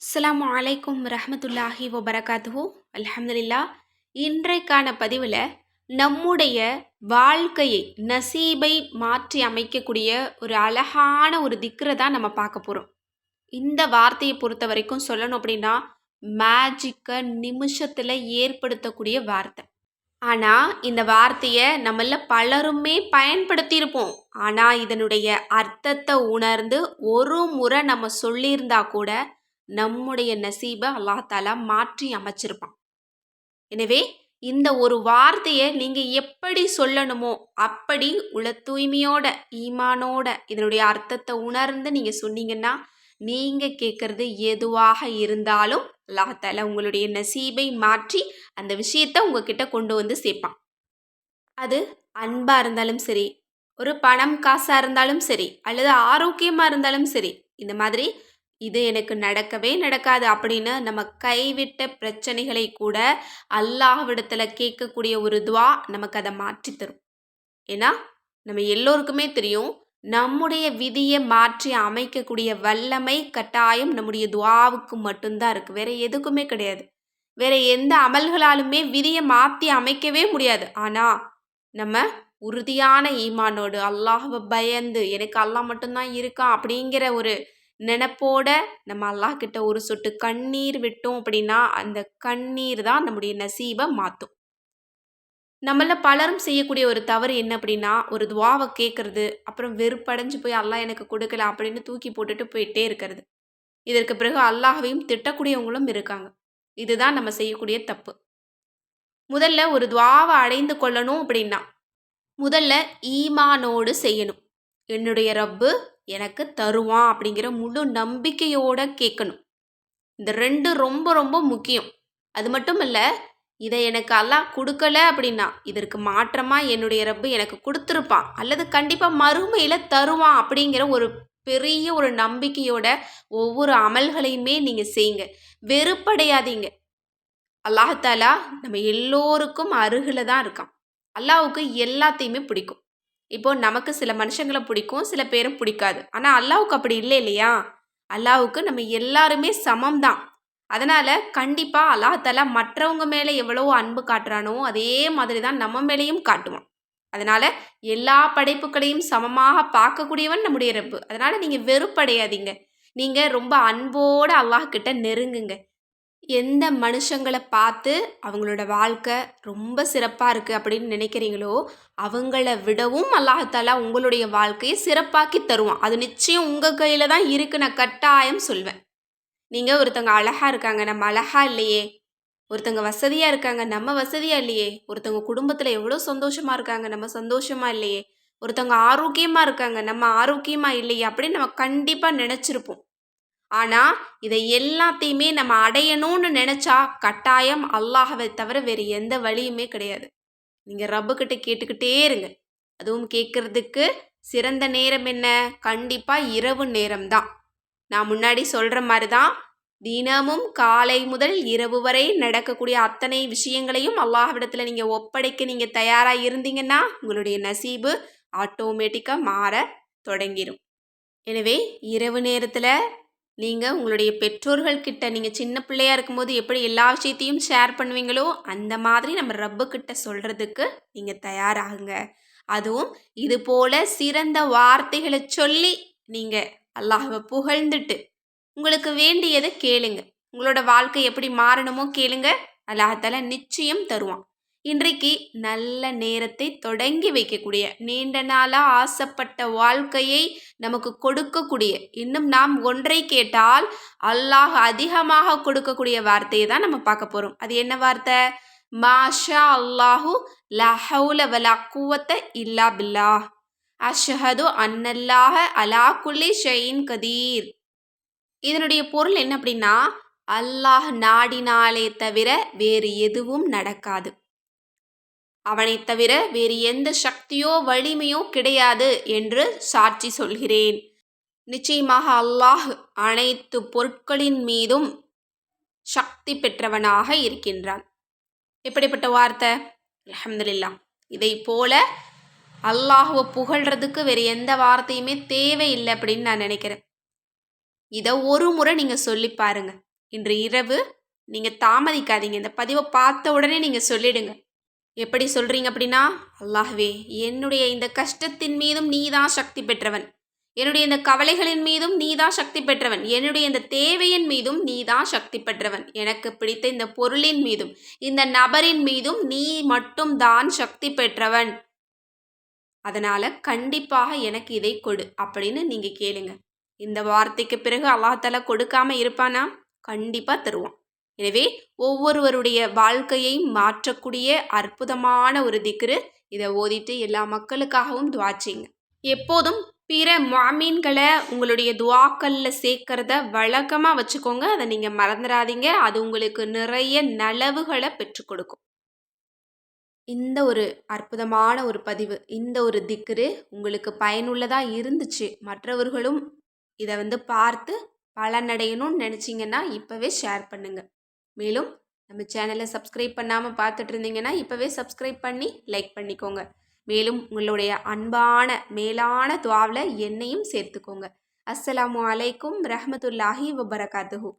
அஸ்லாம் அலைக்கும் ரஹமத்துல்லாஹி வபரகாத்துஹு. அல்ஹம்துலில்லா இன்றைக்கான பதிவில் நம்முடைய வாழ்க்கையை நசீபை மாற்றி அமைக்கக்கூடிய ஒரு அழகான ஒரு திக்ரை தான் நம்ம பார்க்க போகிறோம் இந்த வார்த்தையை பொறுத்த வரைக்கும் சொல்லணும் அப்படின்னா மேஜிக்கை நிமிஷத்தில் ஏற்படுத்தக்கூடிய வார்த்தை. ஆனால் இந்த வார்த்தையை நம்மள பலருமே பயன்படுத்தியிருப்போம். ஆனால் இதனுடைய அர்த்தத்தை உணர்ந்து ஒரு முறை நம்ம சொல்லியிருந்தா கூட நம்முடைய நசீபை அல்லாஹாலா மாற்றி அமைச்சிருப்பான். எனவே இந்த ஒரு வார்த்தையை நீங்கள் எப்படி சொல்லணுமோ அப்படி உள்ள தூய்மையோட ஈமானோட இதனுடைய அர்த்தத்தை உணர்ந்து நீங்கள் சொன்னீங்கன்னா நீங்கள் கேட்குறது எதுவாக இருந்தாலும் அல்லாஹால உங்களுடைய நசீபை மாற்றி அந்த விஷயத்தை உங்ககிட்ட கொண்டு வந்து சேர்ப்பான். அது அன்பாக இருந்தாலும் சரி ஒரு பணம் காசாக இருந்தாலும் சரி அல்லது ஆரோக்கியமாக இருந்தாலும் சரி இந்த மாதிரி இது எனக்கு நடக்கவே நடக்காது அப்படின்னு நம்ம கைவிட்ட பிரச்சனைகளை கூட அல்லாஹ்விடத்தில் கேட்கக்கூடிய ஒரு துவா நமக்கு அதை மாற்றி தரும். ஏன்னா நம்ம எல்லோருக்குமே தெரியும் நம்முடைய விதியை மாற்றி அமைக்கக்கூடிய வல்லமை கட்டாயம் நம்முடைய துவாவுக்கு மட்டும்தான் இருக்குது வேற எதுக்குமே கிடையாது. வேற எந்த அமல்களாலுமே விதியை மாற்றி அமைக்கவே முடியாது. ஆனால் நம்ம உறுதியான ஈமானோடு அல்லாஹவை பயந்து எனக்கு அல்லாஹ் மட்டும்தான் இருக்கான் அப்படிங்கிற ஒரு நினப்போட நம்ம அல்லாஹ் கிட்ட ஒரு சொட்டு கண்ணீர் விட்டோம் அப்படின்னா அந்த கண்ணீர் தான் நம்முடைய நசீபை மாற்றும் நம்மள பலரும் செய்யக்கூடிய ஒரு தவறு என்ன அப்படின்னா ஒரு துவாவை கேட்கறது அப்புறம் வெறுப்படைஞ்சு போய் அல்லாஹ் எனக்கு கொடுக்கல அப்படின்னு தூக்கி போட்டுட்டு போயிட்டே இருக்கிறது. இதற்கு பிறகு அல்லாஹையும் திட்டக்கூடியவங்களும் இருக்காங்க. இதுதான் நம்ம செய்யக்கூடிய தப்பு. முதல்ல ஒரு துவாவை அடைந்து கொள்ளணும் அப்படின்னா முதல்ல ஈமானோடு செய்யணும். என்னுடைய ரப்பு எனக்கு தருவான் அப்படிங்கிற முழு நம்பிக்கையோடு கேட்கணும். இந்த ரெண்டு ரொம்ப ரொம்ப முக்கியம். அது மட்டும் இல்லை இதை எனக்கு அல்லாஹ் கொடுக்கல அப்படின்னா இதற்கு மாற்றமாக என்னுடைய ரப்பு எனக்கு கொடுத்துருப்பான். அல்லது கண்டிப்பாக மறுமையில் தருவான் அப்படிங்கிற ஒரு பெரிய ஒரு நம்பிக்கையோட ஒவ்வொரு அமல்களையுமே நீங்கள் செய்யுங்க. வெறுப்படையாதீங்க. அல்லாஹாலா நம்ம எல்லோருக்கும் அருகில் தான் இருக்கான். அல்லாவுக்கு எல்லாத்தையுமே பிடிக்கும். இப்போ நமக்கு சில மனுஷங்களை பிடிக்கும் சில பேரும் பிடிக்காது. ஆனால் அல்லாவுக்கு அப்படி இல்லை இல்லையா? அல்லாவுக்கு நம்ம எல்லாருமே சமம் தான் அதனால் கண்டிப்பாக அல்லாஹாலா மற்றவங்க மேலே எவ்வளோ அன்பு காட்டுறானோ அதே மாதிரி தான் நம்ம மேலேயும் காட்டுவான். அதனால் எல்லா படைப்புகளையும் சமமாக பார்க்கக்கூடியவன் நம்முடைய ரப்பு. அதனால் நீங்கள் வெறுப்படையாதீங்க. நீங்கள் ரொம்ப அன்போடு அல்லாஹ் கிட்ட நெருங்குங்க. எந்த மனுஷங்களை பார்த்து அவங்களோட வாழ்க்கை ரொம்ப சிறப்பாக இருக்குது அப்படின்னு நினைக்கிறீங்களோ அவங்கள விடவும் அல்லாஹாலா உங்களுடைய வாழ்க்கையை சிறப்பாக்கி தருவான். அது நிச்சயம் உங்கள் கையில் தான் இருக்குது நான் கட்டாயம் சொல்வேன். நீங்கள் ஒருத்தவங்க அழகாக இருக்காங்க. நம்ம அழகாக இல்லையே. ஒருத்தவங்க வசதியாக இருக்காங்க. நம்ம வசதியாக இல்லையே. ஒருத்தவங்க குடும்பத்தில் எவ்வளோ சந்தோஷமாக இருக்காங்க. நம்ம சந்தோஷமாக இல்லையே. ஒருத்தவங்க ஆரோக்கியமாக இருக்காங்க. நம்ம ஆரோக்கியமாக இல்லையே அப்படின்னு நம்ம கண்டிப்பாக நினச்சிருப்போம். ஆனால் இதை எல்லாத்தையுமே நம்ம அடையணும்னு நினச்சா கட்டாயம் அல்லாஹவை தவிர வேறு எந்த வழியுமே கிடையாது. நீங்கள் ரப்புக்கிட்ட கேட்டுக்கிட்டே இருங்க. அதுவும் கேட்குறதுக்கு சிறந்த நேரம் என்ன? கண்டிப்பாக இரவு நேரம்தான். நான் முன்னாடி சொல்கிற மாதிரி தான் தினமும் காலை முதல் இரவு வரை நடக்கக்கூடிய அத்தனை விஷயங்களையும் அல்லாஹ்விடத்தில் நீங்கள் ஒப்படைக்க நீங்கள் தயாராக இருந்தீங்கன்னா உங்களுடைய நசீபு ஆட்டோமேட்டிக்காக மாற தொடங்கிடும் எனவே இரவு நேரத்தில் நீங்கள் உங்களுடைய பெற்றோர்கள் கிட்ட நீங்கள் சின்ன பிள்ளையாக இருக்கும்போது எப்படி எல்லா விஷயத்தையும் ஷேர் பண்ணுவீங்களோ அந்த மாதிரி நம்ம ரப்பு கிட்ட சொல்கிறதுக்கு நீங்கள் தயாராகுங்க. அதுவும் இது போல சிறந்த வார்த்தைகளை சொல்லி நீங்கள் அல்லாஹவை புகழ்ந்துட்டு உங்களுக்கு வேண்டியதை கேளுங்க. உங்களோட வாழ்க்கை எப்படி மாறணுமோ கேளுங்க. அல்லாஹால நிச்சயம் தருவான். இன்றைக்கு நல்ல நேரத்தை தொடங்கி வைக்கக்கூடிய நீண்ட நாளாக ஆசைப்பட்ட வாழ்க்கையை நமக்கு கொடுக்கக்கூடிய இன்னும் நாம் ஒன்றை கேட்டால் அல்லாஹ் அதிகமாக கொடுக்கக்கூடிய வார்த்தையை தான் நம்ம பார்க்க போகிறோம் அது என்ன வார்த்தை? மாஷா அல்லாஹு லஹவுல வலா குவத்த இல்லா பில்லா அஷஹது அன்னல்லாஹ அலா குல்லி ஷெயின் கதீர். இதனுடைய பொருள் என்ன அப்படின்னா அல்லாஹ் நாடினாலே தவிர வேறு எதுவும் நடக்காது. அவனை தவிர வேறு எந்த சக்தியோ வலிமையோ கிடையாது என்று சாட்சி சொல்கிறேன். நிச்சயமாக அல்லாஹ் அனைத்து பொருட்களின் மீதும் சக்தி பெற்றவனாக இருக்கின்றான். எப்படிப்பட்ட வார்த்தை? அலமதுல்லா இதை போல அல்லாஹுவை புகழ்றதுக்கு வேறு எந்த வார்த்தையுமே தேவையில்லை அப்படின்னு நான் நினைக்கிறேன். இதை ஒரு முறை நீங்கள் சொல்லி பாருங்க. இன்று இரவு நீங்கள் தாமதிக்காதீங்க. இந்த பதிவை பார்த்த உடனே நீங்கள் சொல்லிடுங்க. எப்படி சொல்கிறீங்க அப்படின்னா அல்லாஹ்வே என்னுடைய இந்த கஷ்டத்தின் மீதும் நீ தான் சக்தி பெற்றவன். என்னுடைய இந்த கவலைகளின் மீதும் நீ தான் சக்தி பெற்றவன். என்னுடைய இந்த தேவையின் மீதும் நீ தான் சக்தி பெற்றவன். எனக்கு பிடித்த இந்த பொருளின் மீதும் இந்த நபரின் மீதும் நீ மட்டும் தான் சக்தி பெற்றவன். அதனால் கண்டிப்பாக எனக்கு இதை கொடு அப்படின்னு நீங்கள் கேளுங்க. இந்த வார்த்தைக்கு பிறகு அல்லாஹால கொடுக்காம இருப்பானா? கண்டிப்பாக தருவான். எனவே ஒவ்வொருவருடைய வாழ்க்கையை மாற்றக்கூடிய அற்புதமான ஒரு திக்ரு. இதை ஓதிட்டு எல்லா மக்களுக்காகவும் துவா செய்யுங்க. எப்போதும் பிற மாமீன்களை உங்களுடைய துவாக்கல்ல சேர்க்கறத வழக்கமாக வச்சுக்கோங்க. அதை நீங்கள் மறந்துடாதீங்க அது உங்களுக்கு நிறைய நலவுகளை பெற்றுக் கொடுக்கும். இந்த ஒரு அற்புதமான ஒரு பதிவு இந்த ஒரு திக்ரு உங்களுக்கு பயனுள்ளதாக இருந்துச்சு. மற்றவர்களும் இதை வந்து பார்த்து பலனடையணும்னு நினச்சிங்கன்னா இப்போவே ஷேர் பண்ணுங்கள் மேலும் நம்ம சேனலை சப்ஸ்கிரைப் பண்ணாமல் பார்த்துட்டு இருந்தீங்கன்னா இப்போவே சப்ஸ்கிரைப் பண்ணி லைக் பண்ணிக்கோங்க. மேலும் உங்களுடைய அன்பான மேலான துவாவில் என்னையும் சேர்த்துக்கோங்க. அஸ்ஸலாமு அலைக்கும் ரஹமத்துல்லாஹி வபரகாத்துஹூ.